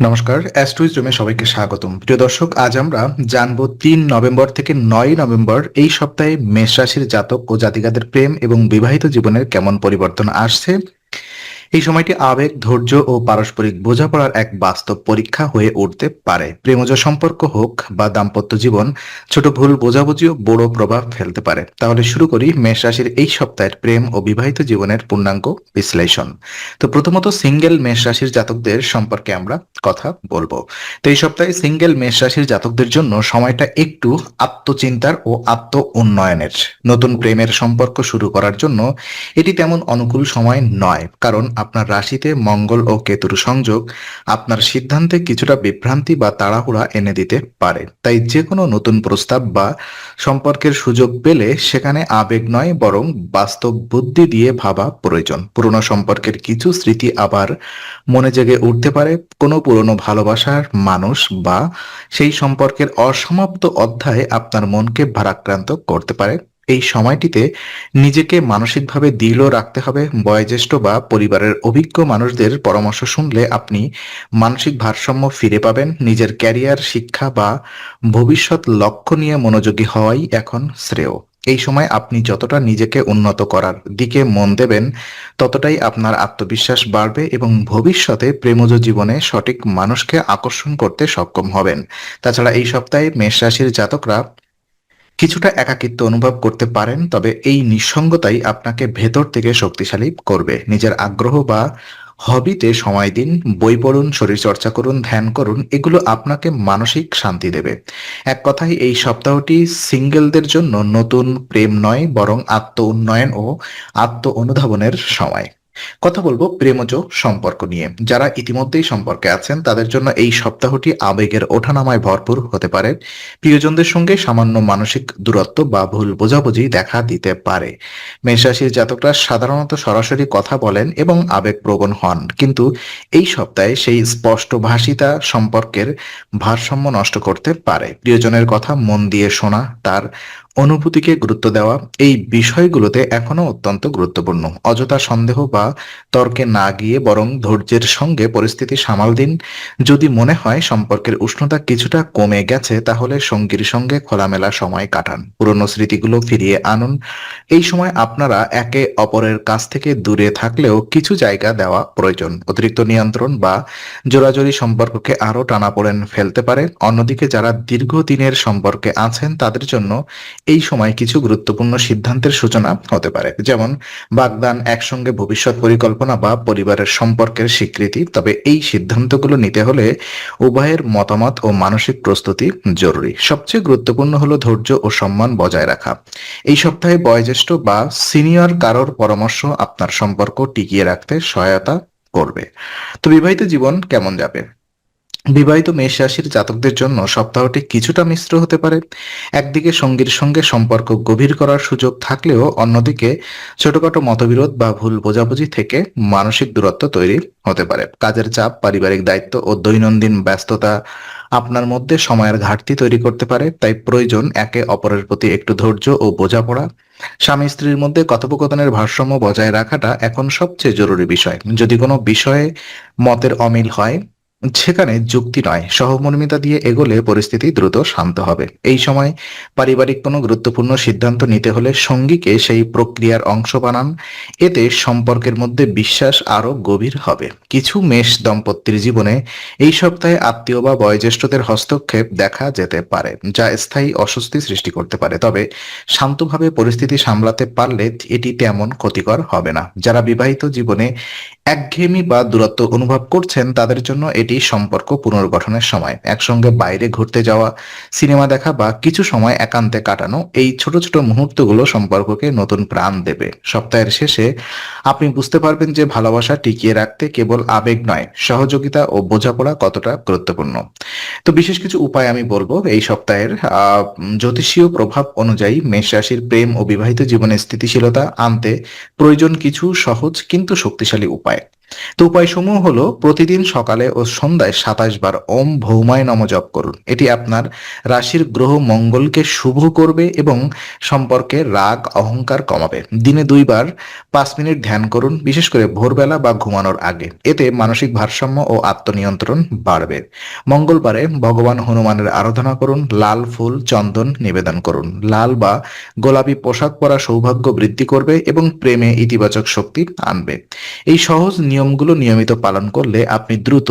নমস্কার অ্যাস্ট্রোইজমে সবাইকে স্বাগতম। প্রিয় দর্শক, আজ আমরা জানব তিন নভেম্বর থেকে নয় নভেম্বর এই সপ্তাহে মেষ রাশির জাতক ও জাতিকাদের প্রেম এবং বিবাহিত জীবনের কেমন পরিবর্তন আসছে। এই সময়টি আবেগ, ধৈর্য ও পারস্পরিক বোঝাপড়ার এক বাস্তব পরীক্ষা হয়ে উঠতে পারে। প্রেমজ সম্পর্ক হোক বা দাম্পত্য জীবন, ছোট ভুল বোঝাবুঝিও বড় প্রভাব ফেলতে পারে। তাহলে শুরু করি মেষ রাশির এই সপ্তাহের প্রেম ও বিবাহিত জীবনের পূর্ণাঙ্গ বিশ্লেষণ। তো প্রথমত সিঙ্গেল মেষ রাশির জাতকদের সম্পর্কে আমরা কথা বলব। তো এই সপ্তাহে সিঙ্গেল মেষ রাশির জাতকদের জন্য সময়টা একটু আত্মচিন্তার ও আত্ম উন্নয়নের। নতুন প্রেমের সম্পর্ক শুরু করার জন্য এটি তেমন অনুকূল সময় নয়, কারণ আপনার রাশিতে মঙ্গল ও কেতুর সংযোগ আপনার সিদ্ধান্তে কিছুটা বিভ্রান্তি বা তাড়াহুড়া এনে দিতে পারে। তাই যে কোনো নতুন প্রস্তাব বা সম্পর্কের সুযোগ পেলে সেখানে আবেগ নয়, বরং বাস্তব বুদ্ধি দিয়ে ভাবা প্রয়োজন। পুরনো সম্পর্কের কিছু স্মৃতি আবার মনে জেগে উঠতে পারে। কোনো পুরনো ভালোবাসার মানুষ বা সেই সম্পর্কের অসমাপ্ত অধ্যায় আপনার মনকে ভারাক্রান্ত করতে পারে। এই সময়টিতে নিজেকে মানসিকভাবে দৃঢ় রাখতে হবে। বয়োজ্যেষ্ঠ বা পরিবারের অভিজ্ঞ মানুষদের পরামর্শ শুনলে আপনি মানসিক ভারসাম্য ফিরে পাবেন। নিজের ক্যারিয়ার, শিক্ষা বা ভবিষ্যৎ লক্ষ্য নিয়ে মনোযোগী হওয়াই এখন শ্রেয়। এই সময় আপনি যতটা নিজেকে উন্নত করার দিকে মন দেবেন, ততটাই আপনার আত্মবিশ্বাস বাড়বে এবং ভবিষ্যতে প্রেমজ জীবনে সঠিক মানুষকে আকর্ষণ করতে সক্ষম হবেন। তাছাড়া এই সপ্তাহে মেষ রাশির জাতকরা কিছুটা একাকিত্ব অনুভব করতে পারেন, তবে এই নিঃসঙ্গতাই আপনাকে ভেতর থেকে শক্তিশালী করবে। নিজের আগ্রহ বা হবিতে সময় দিন, বই পড়ুন শরীরচর্চা করুন, ধ্যান করুন, এগুলো আপনাকে মানসিক শান্তি দেবে। এক কথায়, এই সপ্তাহটি সিঙ্গেলদের জন্য নতুন প্রেম নয়, বরং আত্ম উন্নয়ন ও আত্ম অনুধাবনের সময়। কথা বলব প্রেমজ সম্পর্ক নিয়ে। যারা ইতিমধ্যেই সম্পর্কে আছেন, তাদের জন্য এই সপ্তাহটি আবেগের ওঠানামায় ভরপুর হতে পারে। প্রিয়জনদের সঙ্গে সামান্য মানসিক দূরত্ব বা ভুল বোঝাবুঝি দেখা দিতে পারে। মেষরাশির জাতকরা সাধারণত সরাসরি কথা বলেন এবং আবেগপ্রবণ হন। কিন্তু এই সপ্তাহে সেই স্পষ্ট ভাষিতা সম্পর্কের ভারসাম্য নষ্ট করতে পারে। প্রিয়জনের কথা মন দিয়ে শোনা, তার অনুভূতিকে গুরুত্ব দেওয়া, এই বিষয়গুলোতে এখনও অত্যন্ত গুরুত্বপূর্ণ। অযথা সন্দেহ বা তর্কে না গিয়ে বরং ধৈর্যের সঙ্গে পরিস্থিতি সামাল দিন। যদি মনে হয় সম্পর্কের উষ্ণতা কিছুটা কমে গেছে, তাহলে সঙ্গীর সঙ্গে খোলামেলা সময় কাটান। পুরনো স্মৃতিগুলো ফিরিয়ে আনুন। এই সময় আপনারা একে অপরের কাছ থেকে দূরে থাকলেও কিছু জায়গা দেওয়া প্রয়োজন। অতিরিক্ত নিয়ন্ত্রণ বা জোরাজোরি সম্পর্ককে আরও টানাপোড়েন ফেলতে পারে। অন্যদিকে যারা দীর্ঘদিনের সম্পর্কে আছেন, তাদের জন্য এই সময় কিছু গুরুত্বপূর্ণ সিদ্ধান্তের সূচনা হতে পারে। যেমন, বাগদান একসঙ্গে ভবিষ্যৎ পরিকল্পনা বা পরিবারের সম্পর্কের স্বীকৃতি, তবে এই সিদ্ধান্তগুলো নিতে হলে উভয়ের মতামত ও মানসিক প্রস্তুতি জরুরি। সবচেয়ে গুরুত্বপূর্ণ হলো ধৈর্য ও সম্মান বজায় রাখা। এই সপ্তাহে বয়োজ্যেষ্ঠ বা সিনিয়র কারোর পরামর্শ আপনার সম্পর্ক টিকিয়ে রাখতে সহায়তা করবে। তো বিবাহিত জীবন কেমন যাবে? বিবাহিত মেষ রাশির জাতকদের জন্য সপ্তাহটি কিছুটা মিশ্র হতে পারে। একদিকে সঙ্গীর সঙ্গে সম্পর্ক গভীর করার সুযোগ থাকলেও অন্যদিকে ছোটখাটো মতবিরোধ বা ভুল বোঝাবুঝি থেকে মানসিক দূরত্ব তৈরি হতে পারে। কাজের চাপ, পারিবারিক দায়িত্ব ও দৈনন্দিন ব্যস্ততা আপনার মধ্যে সময়ের ঘাটতি তৈরি করতে পারে। তাই প্রয়োজন একে অপরের প্রতি একটু ধৈর্য ও বোঝাপড়া। স্বামী স্ত্রীর মধ্যে কথোপকথনের ভারসাম্য বজায় রাখাটা এখন সবচেয়ে জরুরি বিষয়। যদি কোনো বিষয়ে মতের অমিল হয় সেখানে যুক্তি নয়। সহমর্মিতা দিয়ে এগোলে পরিস্থিতি দ্রুত শান্ত হবে। এই সময় পারিবারিক কোনো গুরুত্বপূর্ণ সিদ্ধান্ত নিতে হলে সঙ্গীকে সেই প্রক্রিয়ার অংশ বানান। এতে সম্পর্কের মধ্যে বিশ্বাস আরও গভীর হবে। কিছু মেষ দম্পতির জীবনে এই সপ্তাহে আত্মীয় বা বয়োজ্যেষ্ঠদের হস্তক্ষেপ দেখা যেতে পারে, যা স্থায়ী অস্বস্তি সৃষ্টি করতে পারে। তবে শান্তভাবে পরিস্থিতি সামলাতে পারলে এটি তেমন ক্ষতিকর হবে না। যারা বিবাহিত জীবনে একঘেয়েমি বা দূরত্ব অনুভব করছেন, তাদের জন্য এটি সম্পর্ক পুনর্গঠনের সময়, একসঙ্গে বাইরে ঘুরতে যাওয়া, সিনেমা দেখা বা কিছু সময় একান্তে কাটানো, এই ছোট ছোট মুহূর্তগুলো সম্পর্ককে নতুন প্রাণ দেবে। সপ্তাহের শেষে আপনি বুঝতে পারবেন যে ভালোবাসা টিকিয়ে রাখতে কেবল আবেগ নয়, সহযোগিতা ও বোঝাপড়া কতটা গুরুত্বপূর্ণ। তো বিশেষ কিছু উপায় আমি বলব এই সপ্তাহের জ্যোতিষীয় প্রভাব অনুযায়ী মেষ রাশির প্রেম ও বিবাহিত জীবনে স্থিতিশীলতা আনতে প্রয়োজন কিছু সহজ কিন্তু শক্তিশালী উপায়। তো উপায়সমূহ হলো প্রতিদিন সকালে ও সন্ধ্যায় সাতাশ বার ওম ভৌমায় নম জপ করুন। এটি আপনার রাশির গ্রহ মঙ্গলকে শুভ করবে এবং সম্পর্কে রাগ, অহংকার কমাবে। দিনে দুইবার পাঁচ মিনিট ধ্যান করুন, বিশেষ করে ভোরবেলা বা ঘুমানোর আগে। এতে মানসিক ভারসাম্য ও আত্মনিয়ন্ত্রণ বাড়বে। মঙ্গলবারে ভগবান হনুমানের আরাধনা করুন, লাল ফুল, চন্দন নিবেদন করুন। লাল বা গোলাপি পোশাক পরা সৌভাগ্য বৃদ্ধি করবে এবং প্রেমে ইতিবাচক শক্তি আনবে। এই সহজ নিয়মগুলো নিয়মিত পালন করলে আপনি দ্রুত